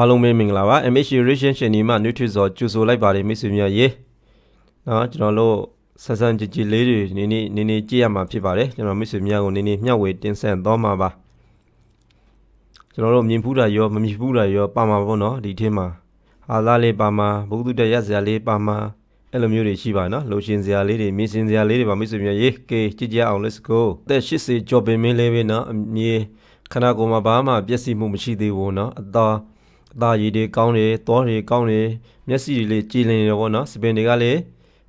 အားလုံးပဲမင်္ဂလာပါ MH Ration ရှင်ဒီမှာ Nutrizor ကြိုဆိုလိုက်ပါတယ်မိတ်ဆွေများရေနော်ကျွန်တော်တို့ဆက်ဆန်းကြည်ကြည်လေးတွေနေနေနေနေကြည့်ရမှာဖြစ်ပါတယ်ကျွန်တော်မိတ်ဆွေများကိုနေနေမျှဝေတင်ဆက်သွားမှာပါကျွန်တော်တို့မြင်ဖူးတာရောမမြင်ဖူးတာရောပါမှာပေါ့နော်ဒီထင်းမှာဟာသားလေးပါမှာဘုသူတရက်စရာလေးပါမှာအဲ့လိုမျိုးတွေရှိပါနော်လိုရှင်စရာလေးတွေမြင်စင်စရာလေးတွေပါမိတ်ဆွေများရေကဲကြည့်ကြအောင် let's go အသက်80ကျော်ပင်မင်းလေးပဲနော်အမြေခန္ဓာကိုယ်မှာဘာမှပျက်စီးမှုမရှိသေးဘူးနော်အသား အသားရည်တွေကောင်းတယ်တောတွေကောင်းတယ်မျက်စိတွေလေးကြည်လင်နေတယ်ပေါ့နော်စပင်တွေကလည်း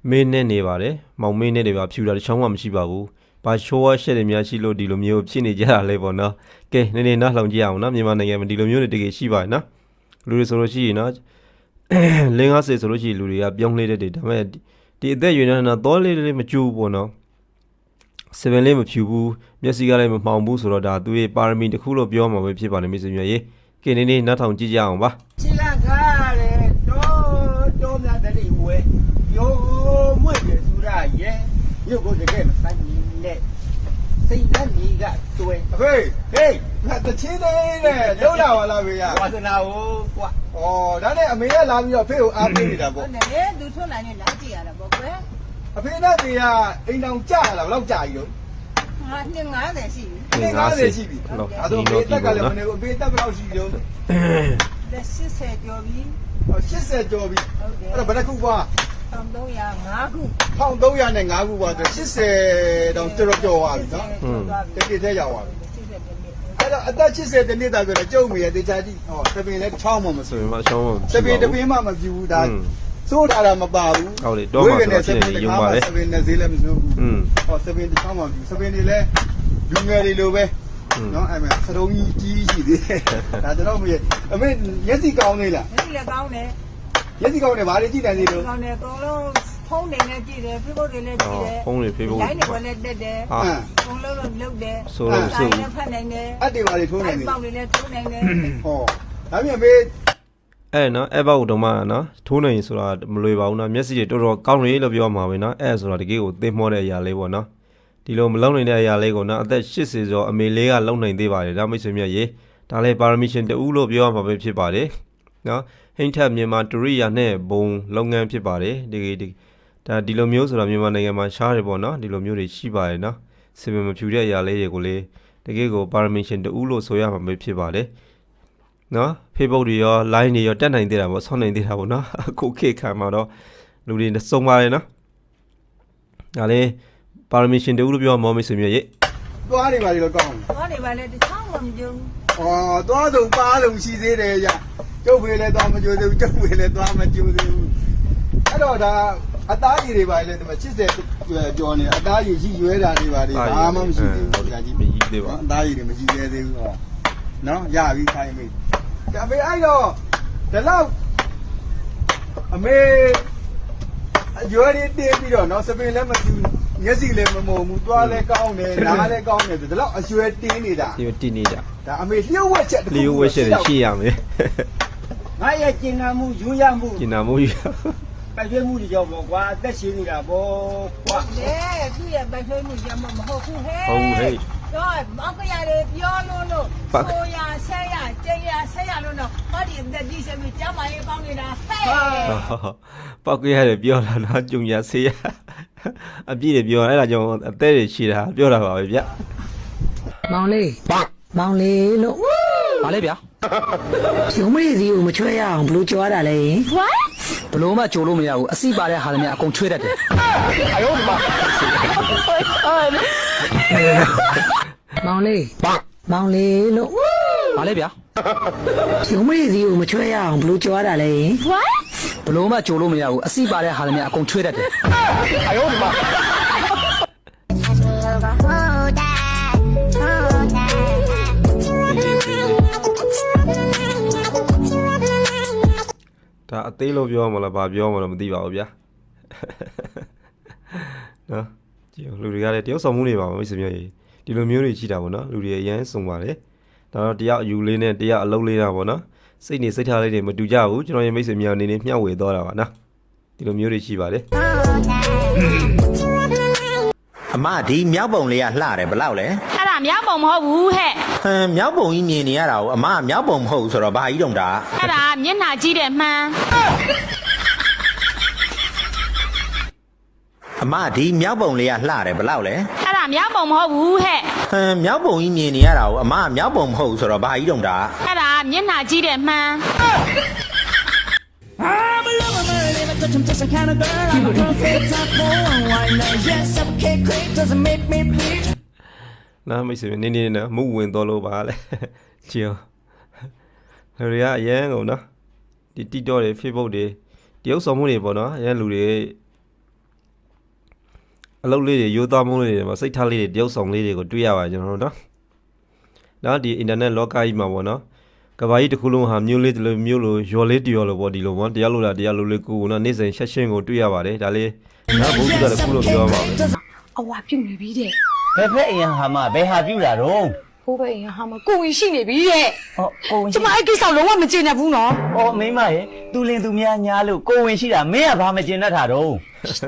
မင်းနဲ့နေပါတယ်မောင်မင်းနဲ့တွေပါဖြူတာတစ်ချောင်းမှမရှိပါဘူးဘာရှိုးဝါရှက်တွေများရှိလို့ဒီလိုမျိုးဖြစ်နေကြတာလဲပေါ့နော်ကဲနေနေနောက်လောင်ကြည့်အောင်နော်မြန်မာနိုင်ငံမှာဒီလိုမျိုးတွေတကယ်ရှိပါတယ်နော်လူတွေဆိုလို့ရှိရင်နော်လင်းကားစေဆိုလို့ရှိရင်လူတွေကပြောင်းလဲတဲ့တွေဒါပေမဲ့ဒီအသက်အရွယ်နဲ့တော့တောလေးလေးမကျူဘူးပေါ့နော်စပင်လေးမဖြူဘူးမျက်စိကလည်းမမှောင်ဘူးဆိုတော့ဒါသူရဲ့ပါရမီတစ်ခုလို့ပြောမှာပဲဖြစ်ပါတယ်မိတ်ဆွေများရေ ကဲနေနေနောက်ထောင်ကြည့်ကြအောင်ပါချီလာကားလေတော့တော့များတလေးဝဲယောမွေရစူရရဲ့ရုပ်ကိုတကယ်မဆိုင်နဲ့စိတ်နဲ့ညီကတွဲအဖေဟေးငါတချင်းသေးနဲ့လှုပ်လာပါလားဖေရဝါသနာကိုကွာဩဒါနဲ့အမေကလာပြီးတော့ဖေကိုအားပေးနေတာဟုပေါ့တ်တယ်သူထွန်းလာနေလာကြည့်ရတာပေါ့ကွယ်အဖေနဲ့ဖေကအိမ်အောင်ကြာလာဘယ်လောက်ကြာကြီးတော့ငါနှစ်90ရှိပြီ အဖေ90ရှိပြီလောက်ဒါဆိုအဖေတက်ကလည်းမနေဘူးအဖေတက်ဘယ်လောက်ရှိတုံးလက်80ကျော်ပြီ80ကျော်ပြီဟုတ်တယ်အဲ့တော့ဘယ်နှခုပွား1305ခု1305ခုပွားဆို80တောင်တော်တော်ကျော်သွားပြီနော်သွားပြီတကယ်သေးရောက်သွားပြီ80ပဲမြစ်အဲ့တော့အသက်80တနှစ်သားဆိုတော့ကျုပ်မေရဲ့တေချာကြည့်ဟောသပင်လည်းချောင်းမှမဆိုဆိုရင်မချောင်းမသပင်တပင်မှမပြူဘူးဒါစိုးထားတာမပါဘူးဟုတ်လေတော့မှဆိုတော့ရှိနေရုံပါလေသပင်နဲ့ဈေးလည်းမစိုးဘူးอืมဟောစပင်းတစ်ချောင်းမှပြီစပင်းတွေလည်း လူငယ်တွေလိုပဲอืมနော်အဲ့မဲ့စတုံးကြီးကြီးရှိသေးတယ်ဒါကျွန်တော်မရအမေမျက်စိကောင်းသေးလားဒီလည်းကောင်းတယ်မျက်စိကောင်းတယ်ဗာလေကြည့်နိုင်သေးလို့ကောင်းတယ်အကုန်လုံးဖုန်းတွေနဲ့ကြည့်တယ် Facebook တွေနဲ့ကြည့်တယ်ဖုန်းတွေ Facebook လိုင်းတွေလည်းတက်တယ်ဟာဖုန်းလုံးလုံးလုပ်တယ်ဆိုလို့ဆိုတိုင်းနဲ့ဖတ်နိုင်တယ်အတ်တွေဗာလေထိုးနေတိုင်းတယ်ပေါက်တွေလည်းထိုးနိုင်တယ်ဟောဒါပြန်မေအဲ့နော်အဲ့ဘောက်တော့မှနော်ထိုးနေရင်ဆိုတာမလွယ်ပါဘူးနော်မျက်စိတွေတော်တော်ကောင်းရလို့ပြောမှာပဲနော်အဲ့ဆိုတာတကယ်ကိုသိမောတဲ့အရာလေးပေါ့နော် ဒီလိုမလုံနိုင်တဲ့အရာလေးကိုနော်အသက်80ကျော်အမေလေးကလုံနိုင်သေးပါတယ်ဒါမိတ်ဆွေမြတ်ရေဒါလည်းပါရမီရှင်တူလို့ပြောရမှာပဲဖြစ်ပါတယ်နော်ဟိန်းထက်မြန်မာတူရိယာနဲ့ဘုံလုပ်ငန်းဖြစ်ပါတယ်ဒီဒီဒါဒီလိုမျိုးဆိုတာမြန်မာနိုင်ငံမှာရှားတယ်ပေါ့နော်ဒီလိုမျိုးတွေရှိပါတယ်နော်စင်မမဖြူတဲ့အရာလေးတွေကိုလေတကယ်ကိုပါရမီရှင်တူလို့ဆိုရမှာပဲဖြစ်ပါတယ်နော် Facebook တွေရော line တွေရောတက်နိုင်သေးတာပေါ့ဆောင်းနိုင်သေးတာပေါ့နော်အခုခေတ်ခံမှာတော့လူတွေစုံပါတယ်နော်ဒါလေ permission တူလို့ပြောမောမိတ်ဆွေမျိုးရေသွားတွေဗာလေတော့ကောင်းတယ်ဟောနေပါလေတခြားမှမကြုံဟောသွားဆုံးပါလုံးရှိသေးတယ်ရကျုပ်ဖေလည်းသွားမကြိုးသေးဘူးကျုပ်ဖေလည်းသွားမကြိုးသေးဘူးအဲ့တော့ဒါအသားရည်တွေပါလေဒီမှာ80ကျော်နေအသားရည်ရှိရွဲတာတွေပါလေဘာမှမရှိသေးဘူးကြာကြီးမကြီးသေးပါအသားရည်တွေမရှိသေးသေးဘူးဟောနော်ရပြီခိုင်းမေးဒါပေအဲ့တော့ဒီလောက်အမေအရွယ်တွေတင်းပြီးတော့နော်စပင်လည်းမကျူ မျက်စိလည်းမမုံဘူးသွားလည်းကောင်းတယ်နားလည်းကောင်းတယ်ဆိုဒီလောက်အရွယ်တင်းနေတာဒီတည်နေကြဒါအမေလျှို့ဝှက်ချက်တစ်ခုလီယိုဝဲရှယ်ရှိရမယ်ငါရဲ့ကျင်နာမှုယူရမှုကျင်နာမှုရပိုက်ပြမှုတွေကြောင့်ပေါ့ကွာအသက်ရှင်နေတာပေါ့ကွာတယ်သူ့ရဲ့ဗိုက်ထွေးမှုကြမှာမဟုတ်ဘူးဟဲ့ဟုတ်ဟဲ့တော့မောက်ကရတွေပြောလို့လို့ပတ်ဆိုရဆက်ရကျင်းရဆက်ရလို့တော့ဟောဒီတက်ကြီးဆက်ပြီးကျမရေးပေါင်းနေတာဟဲ့ပောက်ကြရတယ်ပြောတာနော်ကြုံရဆေးရ အပြည့်တွေပြောအဲ့ဒါကြောင့်အသက်တွေရှိတာပြောတာပါပဲဗျမောင်လေးမောင်လေးလို့ပါလေဗျာရုံးမရည်စီကိုမချွဲရအောင်ဘလို့ကြွားတာလဲဘလို့မှကြိုလို့မရဘူးအစီပါတဲ့ဟာလည်းများအကုန်ချွေးတတ်တယ်မောင်လေးမောင်လေးလို့ပါလေဗျာရုံးမရည်စီကိုမချွဲရအောင်ဘလို့ကြွားတာလဲ ဘလို့မှကြိုလို့မရဘူးအစီပါတဲ့ဟာလည်းများအကုန်ချွေးတတ်တယ်ဒါအသေးလို့ပြောမှာလားဗာပြောမှာတော့မသိပါဘူးဗျာနော်ကြည့်လူတွေကလည်းတယောက်ဆောင်မှုတွေပါမိတ်ဆွေမျိုးကြီးဒီလိုမျိုးတွေရှိတာပေါ့နော်လူတွေအရန်စုံပါတယ်ဒါတော့တယောက်အယူလေးနဲ့တယောက်အလုံးလေးတာပေါ့နော် စိတ်နေစိတ်ထားလေးတွေမတူကြဘူးကျွန်တော်ရဲ့မိတ်ဆွေမျိုးအနေနဲ့မျှဝေသွားတာပါနော်ဒီလိုမျိုးတွေရှိပါတယ်အမဒီမြောက်ပုံလေးကလှတယ်ဘယ်လောက်လဲအဲ့ဒါမြောက်ပုံမဟုတ်ဘူးဟဲ့ဟမ်မြောက်ပုံကြီးမြင်နေရတာကိုအမကမြောက်ပုံမဟုတ်ဘူးဆိုတော့ဘာကြီးတုံတာအဲ့ဒါမျက်နှာကြီးတယ်မှန်းအမဒီမြောက်ပုံလေးကလှတယ်ဘယ်လောက်လဲအဲ့ဒါမြောက်ပုံမဟုတ်ဘူးဟဲ့ဟမ်မြောက်ပုံကြီးမြင်နေရတာကိုအမကမြောက်ပုံမဟုတ်ဘူးဆိုတော့ဘာကြီးတုံတာအဲ့ဒါ မျက်နှာကြီးတယ်မှန်းနော်မိတ်ဆွေနင်းနေနော်မုတ်ဝင်တော်လို့ပါလေချီအောင်လူတွေကအရန်ကုန်နော်ဒီ TikTok တွေ Facebook တွေတရုပ်ဆောင်မှုတွေပေါ့နော်အရန်လူတွေအလုပ်လေးတွေရိုးသားမှုလေးတွေပေါ့စိတ်ထားလေးတွေတရုပ်ဆောင်လေးတွေကိုတွေ့ရပါတယ်ကျွန်တော်တို့နော်နော်ဒီ internet လောကကြီးမှာပေါ့နော် ကဘာကြီးတစ်ခုလုံးဟာမျိုးလေးတစ်လိုမျိုးလိုရော်လေးတရော်လိုပေါ့ဒီလိုပေါ့တရားလို့လားတရားလို့လေးကိုနော်နေ့စဉ်ဆက်ရှင်းကိုတွေ့ရပါတယ်ဒါလေးနော်ဘုရားတစ်ခုလို့ပြောရမှာပဲအဝါပြုတ်နေပြီတဲ့ဘယ်ဖက်အရင်ဟာမဘယ်ဟာပြူတာတော့ဟိုးပဲအရင်ဟာမကိုဝင်ရှိနေပြီတဲ့ဟောကိုဝင်ကျမအဲ့ကိစ္စလုံးဝမကျေနပ်ဘူးနော်ဟောမိမရဲ့သူလင်သူများညားလို့ကိုဝင်ရှိတာမင်းကဘာမကျင်တတ်တာတော့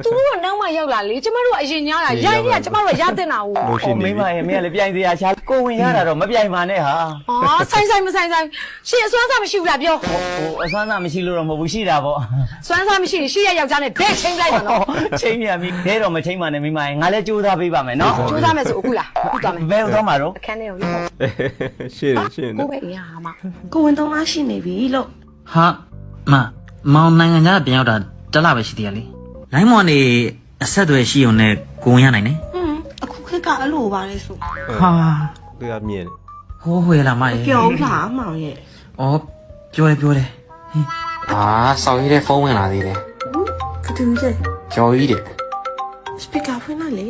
သူတို့ကနောက်မှရောက်လာလေကျမတို့ကအရင်ညားတာရိုင်းရကျမတို့ကရတဲ့နာဦးလို့ရှိဟောနေမိမပြီရဲ့မင်းကလည်းပြိုင်စရာရှာကိုဝင်ရတာတော့မပြိုင်ပါနဲ့ဟာဟာဆိုင်ဆိုင်မဆိုင်ဆိုင်ရှေ့အစွမ်းစားမရှိဘူးလားပြောဟိုအဆန်းသားမရှိလို့တော့မဟုတ်ဘူးရှိတာပေါ့စွမ်းစားမရှိရင်ရှေ့ရယောက်ျားနဲ့ဘဲချင်းလိုက်ပါနော်ချိန်မြပြီခဲတော့မချိန်ပါနဲ့မိမရဲ့ငါလည်းကြိုးစားပေးပါမယ်နော်ကျိုးစားမယ်ဆိုအခုလားအခုသွားမယ်ဘယ်တော့မှတော့အခန်းထဲကိုရောက်ရှင်းတယ်ရှင်းတယ်ကိုပဲအရင်ဟာမကိုဝင်တော့အားရှိနေပြီလို့ဟာမမောင်နိုင်ငံသားပြန်ရောက်တာတစ်လပဲရှိသေးရလေ လိုင်းမောင်နေအဆက်အသွယ်ရှိုံနဲ့ကိုဝင်ရနိုင်နေဟွန်းအခုခေတ်ကအဲ့လိုပါလေဆိုဟာသူကမြင်တယ်ဟိုးဟွေလာမရေပြောဦးလားမောင်ရဲ့ဩပြောတယ်ပြောတယ်ဟင်ဟာစောက်ရည်တဲ့ဖုန်းဝင်လာသေးတယ်ကတူးရဲ့ကြော်ကြီးတယ်စပီကာဖွင့်လိုက်လေ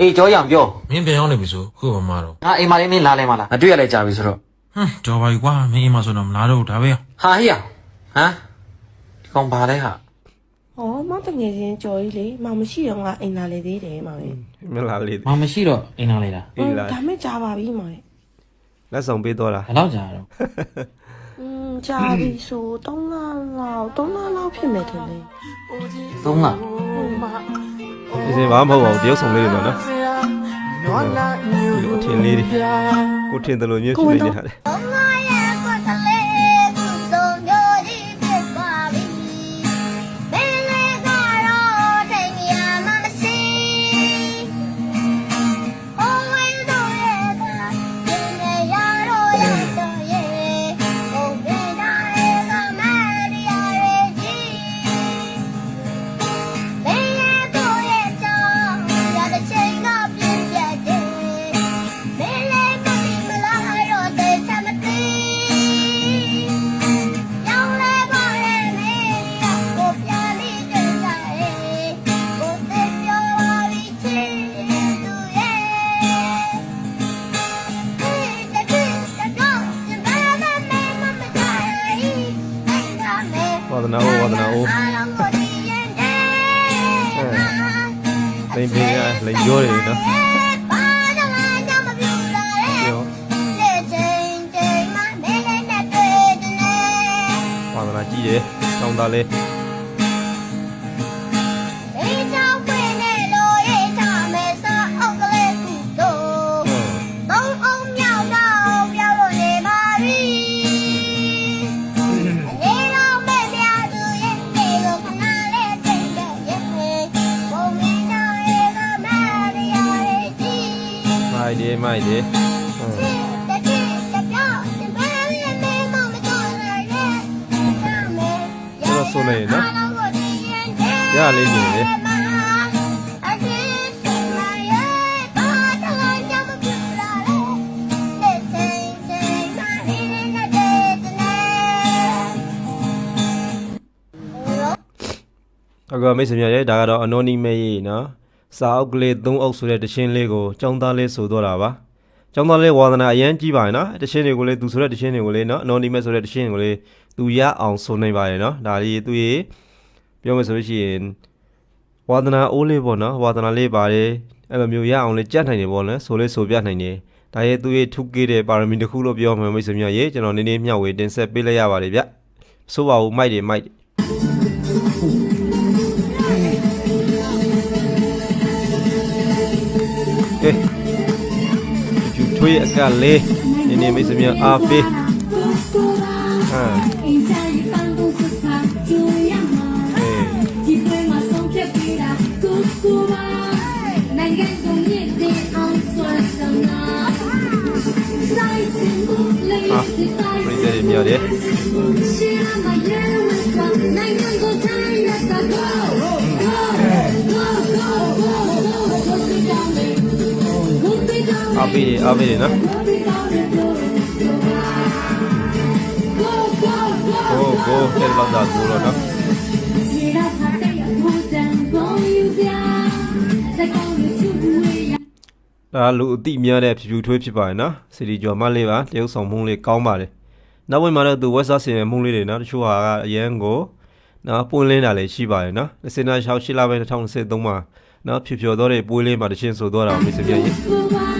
အေးကြော်ရအောင်ပြောမင်းပြန်ရောက်နေပြီဆိုခုဘာမှတော့ငါအိမ်မလေးမင်းလာလဲမလားမတွေ့ရလဲကြာပြီဆိုတော့ဟွန်းကြော်ပါပြီကွာမင်းအိမ်မှာဆိုတော့မလာတော့ဘူးဒါပဲဟာဟိယဟမ်ဒီကောင်ဘာလဲဟာ ဟောမောင်တငယ်ချင်းကြော်ကြီးလေမောင်မရှိတော့ငါအိမ်လာလေသေးတယ်မောင်ရဲ့မလာလေမမရှိတော့အိမ်လာလေလားအေးလာဒါမဲ့ကြာပါပြီမောင်ရဲ့လက်ဆောင်ပေးတော့လားဘယ်တော့ကြာတော့อืมကြာပြီဆို3လလောက်3လလောက်ဖြစ်မယ်ထင်တယ်သုံးလားဒီစင်ဘာမှမဟုတ်ပါဘူးတရုပ်ဆောင်လေးတွေမှာနော်ဒီလိုအထင်လေးတွေကိုထင်တယ်လို့မျိုးရှိနေကြတယ် ကြည့်တယ်တောင်းတာလဲမိုက်တယ်မိုက်တယ် တော့ဆိုနေနော်ရလေးနေတယ်အခုမိတ်ဆွေများရဲ့ဒါကတော့ anonymous ရေးနော်စာအုပ်ကလေး၃အုပ်ဆိုတဲ့တခြင်းလေးကိုចောင်းသားလေးဆိုတော့တာပါ ចောင်းသားလေးဝါသနာအရန်ကြီးပါတယ်နော်တခြင်းတွေကိုလေးသူဆိုတဲ့တခြင်းတွေကိုလေးနော် anonymous ဆိုတဲ့တခြင်းကိုလေးသူရအောင်ဆိုနိုင်ပါတယ်နော်ဒါလေးသူရေပြောမယ်ဆိုလို့ရှိရင်ဝါသနာအိုးလေးပေါ့နော်ဝါသနာလေးပါတယ်အဲ့လိုမျိုးရအောင်လေးကြက်နိုင်တယ်ပေါ့နော်ဆိုလေးဆိုပြနိုင်တယ်ဒါရဲ့သူရဲ့ထုကေးတဲ့ပါရမီတစ်ခုလို့ပြောမှမိတ်ဆွေများရေကျွန်တော်နည်းနည်းမျှဝေတင်ဆက်ပေးလိုက်ရပါတယ်ဗျဆိုပါဦးမိုက်တယ်မိုက်တယ်ကဲ ချွေးအကလေးနင်းနေမိတ်ဆွေများအားပေးဟမ်အေးဟာပြည့်တယ် အားပေးတယ်အားပေးတယ်နော်ကိုကိုဟဲ့လောက်တာကိုတော့နော်ဒါလူအတိများတဲ့ဖြူဖြူထွေးဖြစ်ပါတယ်နော်စီဒီကျော်မလေးပါတရုပ်ဆောင်မှုလေးကောင်းပါတယ်နောက်ပိုင်းမှာတော့သူဝက်ဆာဆင်မှုလေးတွေနော်တချို့ဟာကအရန်ကိုနော်ပွင့်လင်းတာလည်းရှိပါတယ်နော်စင်နာ68လပိုင်း2023မှာနော်ဖြူဖြော်သောတွေပွေးလင်းမှာတခြင်းဆိုတော့တာမစ္စပြန်ရေး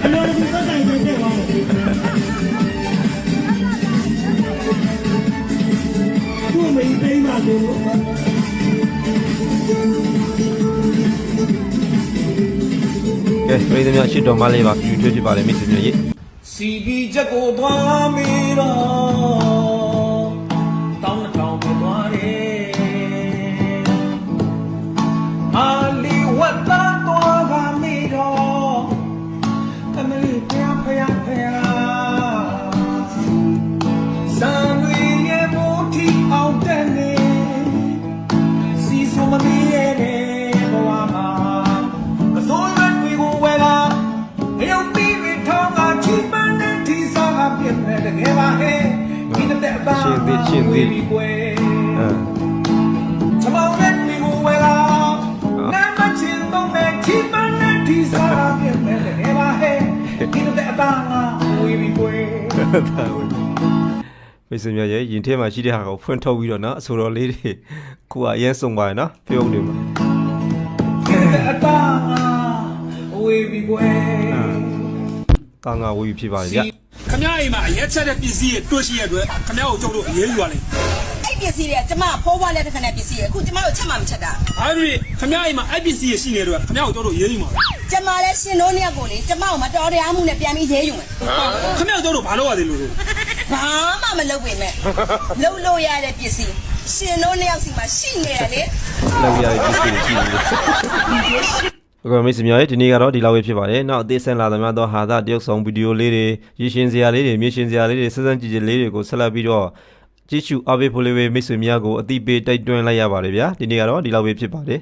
โอ้တက်တော့တာကိုတော့အာကိုလိုက်ပြီအာကဲပြည်သူများရှစ်တော်မလေးပါဖြူထွေးဖြစ်ပါလေမိတ်ဆွေများရေစီပီချက်ကိုသွားမေးတော့ ba ရှင်းသေးရှင်းသေး kwe အာ chamau ne mi go wela na ma chin dong ne chipane tisa ga piemme de geba he ina te ba nga we bi kwe မိတ်ဆွေများရေရင်ထဲမှာရှိတဲ့ဟာကိုဖွင့်ထုတ်ပြီးတော့နော်အဆိုတော်လေးတွေကိုကအရင်ဆုံးပါရနော်ပြုံးနေမှာ ina te ba nga we bi kwe ကာငါဝီဖြစ်ပါလေဗျ ခမရအိမ်မှာအရက်ချက်တဲ့ပစ္စည်းတွေတွေ့ရှိရတဲ့အတွက်ခမရကိုကျုပ်တို့အရေးယူရလိမ့်အဲ့ပစ္စည်းတွေကကျမဖိုးဘွားလက်ထက်ခနဲ့ပစ္စည်းတွေအခုကျမတို့ချက်မှမချက်တာ။ဘာဖြစ်ခမရအိမ်မှာအဲ့ပစ္စည်းတွေရှိနေတဲ့အတွက်ခမရကိုကျုပ်တို့အရေးယူမှာကျမလည်းရှင်တို့နှစ်ယောက်ကိုလေကျမကိုမတော်တရားမှုနဲ့ပြန်ပြီးရေးယူမယ်။ခမရကိုကျုပ်တို့ဘာလုပ်ရသေးလို့လဲဘာမှမလုပ်ပေမဲ့လှုပ်လို့ရတဲ့ပစ္စည်းရှင်တို့နှစ်ယောက်စီမှာရှိနေတယ်လေလက်ပြရတဲ့ပစ္စည်းတွေရှိနေတယ် ဟုတ်ကဲ့မိတ်ဆွေများရေဒီနေ့ကတော့ဒီလောက်ပဲဖြစ်ပါတယ်နောက်အသေးစံလာသမျှတော့ဟာသာတရုပ်ဆောင်ဗီဒီယိုလေးတွေရည်ရှင်စရာလေးတွေမြေရှင်စရာလေးတွေစစမ်းကြည့်ကြည့်လေးတွေကိုဆက်လက်ပြီးတော့ကြည့်ရှုအားပေးဖို့လေးပဲမိတ်ဆွေများကိုအတိပေးတိုက်တွန်းလိုက်ရပါတယ်ဗျာဒီနေ့ကတော့ဒီလောက်ပဲဖြစ်ပါတယ်